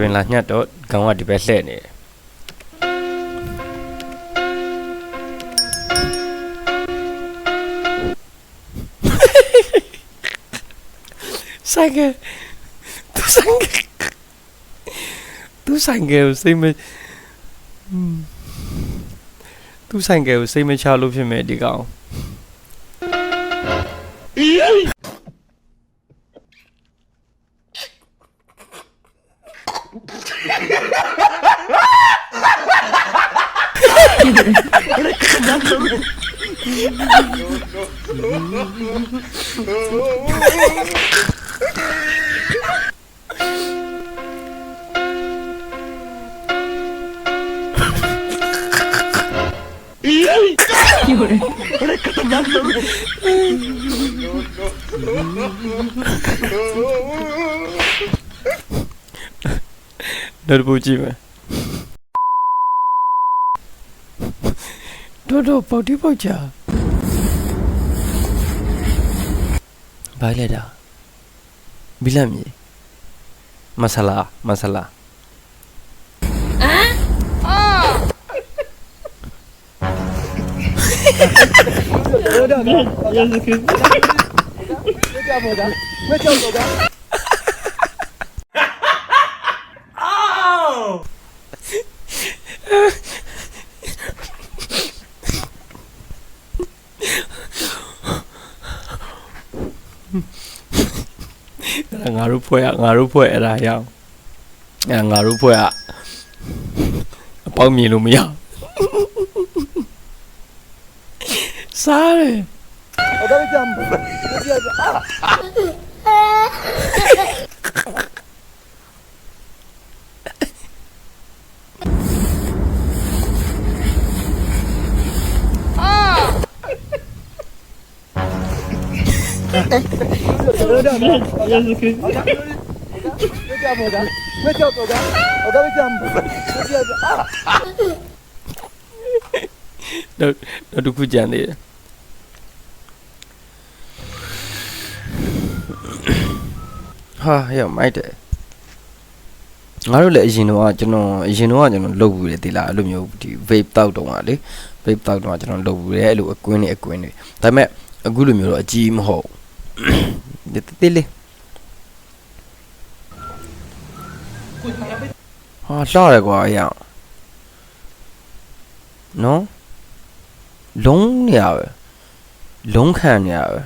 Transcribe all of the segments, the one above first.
ပင်လာညှက်တော့ခေါင်းကဒီဘက်လှည့်နေတယ်ဆိုင်ကသူဆိုင်ကသူဆိုင်ကကိုစိတ်မอืมသူဆိုင်ကကိုစိတ်မချလို့ဖြစ်မယ်ဒီကောင် နောက် တစ်ပုတ်ကြည့်မယ်တော်တော်ပေါက်တိပေါက်ချာဘာလဲတာဘီလမ်မီမဆလာမဆလာအဲ့ အဲ့ဒါငါတို့ဖွဲ့ကငါတို့ဖွဲ့အဲ့ဒါရအောင်အဲ့ငါတို့ဖွဲ့ကအပေါက်မြင်လို့မရစားတယ်အဲ့ဒါကြံဘူး က်တစ်ခုကြံသေးတယ်ဟာဟဲ့မိုက်တယ်ငါတို့လည်းအရင်တော့ကျွန်တော်အရင်တော့ကျွန်တော်လုပ်ဘူးလေဒီလားအဲ့လိုမျိုးဒီ vape တောက်တုံးอ่ะလေ vape တောက်တုံးอ่ะကျွန်တော်လုပ်ဘူးလေအဲ့လိုအကွင်းတွေအကွင်းတွေဒါပေမဲ့အခုလိုမျိုးတော့အကြီးမဟုတ်ဘူးဒီ တိလေးဟာလှရတယ်ကွာအရာနော်လုံးနေရပဲလုံးခံနေရပဲ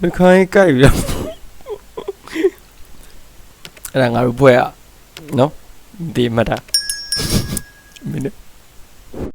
မခိုင်းကြိုက်ပြီလားအဲ့ဒါငါတို့ဘွဲရနော်ဒီမှတ်တာမင်း